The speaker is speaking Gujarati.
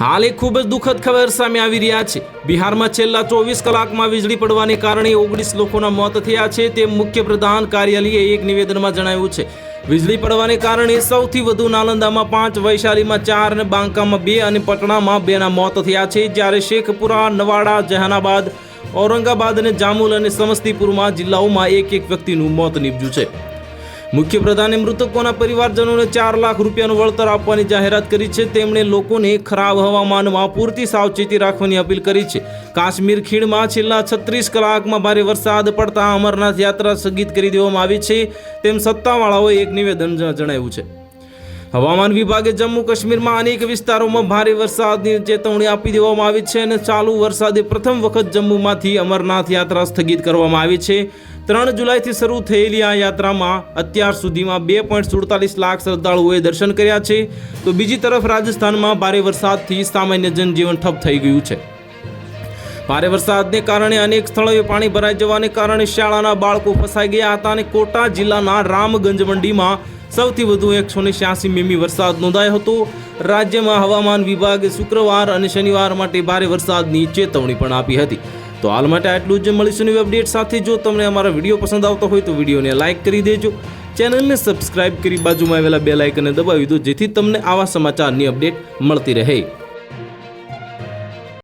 હાલ એક ખૂબ જ દુઃખદ ખબર સામે આવી રહ્યા છે. બિહારમાં છેલ્લા ચોવીસ કલાકમાં વીજળી પડવાને કારણે ઓગણીસ લોકોના મોત થયા છે તે મુખ્ય પ્રધાન કાર્યાલયે એક નિવેદનમાં જણાવ્યું છે. વીજળી પડવાને કારણે સૌથી વધુ નાલંદામાં પાંચ, વૈશાલીમાં ચાર અને બાંકામાં બે અને પટણામાં બેના મોત થયા છે. જ્યારે શેખપુરા, નવાડા, જહાનાબાદ, ઔરંગાબાદ અને જામુલ અને સમસ્તીપુરમાં જિલ્લાઓમાં એક એક વ્યક્તિનું મોત નીપજ્યું છે. મુખ્ય પ્રધાને મૃતકોના પરિવારજનોને ચાર લાખ રૂપિયાનું વળતર આપવાની જાહેરાત કરી છે. તેમણે લોકોને ખરાબ હવામાનમાં પૂરતી સાવચેતી રાખવાની અપીલ કરી છે. કાશ્મીર ખીણમાં છેલ્લા છત્રીસ કલાકમાં ભારે વરસાદ પડતા અમરનાથ યાત્રા સ્થગિત કરી દેવામાં આવી છે. તેમ સત્તાવાળાઓએ એક નિવેદન જણાવ્યું છે. હવામાન વિભાગે જમ્મુ કાશ્મીરમાં અનેક વિસ્તારોમાં ભારે વરસાદની ચેતવણી આપી દેવામાં આવી છે અને ચાલુ વરસાદે પ્રથમ વખત જમ્મુમાંથી અમરનાથ યાત્રા સ્થગિત કરવામાં આવી છે. ત્રણ જુલાઈથી શરૂ થયેલી આ યાત્રામાં અત્યાર સુધીમાં બે પોઈન્ટ સુડતાલીસ લાખ શ્રદ્ધાળુઓએ દર્શન કર્યા છે. તો બીજી તરફ રાજસ્થાનમાં ભારે વરસાદથી સામાન્ય જનજીવન ઠપ થઈ ગયું છે. ભારે વરસાદને કારણે અનેક સ્થળોએ પાણી ભરાઈ જવાને કારણે શાળાના બાળકો ફસાઈ ગયા હતા અને કોટા જિલ્લાના રામગંજ મંડીમાં સૌથી વધુ એકસો ને છ્યાસી મીમી વરસાદ નોંધાયો હતો. રાજ્યમાં હવામાન વિભાગે શુક્રવાર અને શનિવાર માટે ભારે વરસાદની ચેતવણી પણ આપી હતી. તો હાલ માટે આટલું જ. મળીશું નવી અપડેટ સાથે. જો તમને અમારા વીડિયો પસંદ આવતો હોય તો વિડીયોને લાઇક કરી દેજો. ચેનલને સબસ્ક્રાઇબ કરી બાજુમાં આવેલા બે લાઇકને દબાવી દો, જેથી તમને આવા સમાચારની અપડેટ મળતી રહે.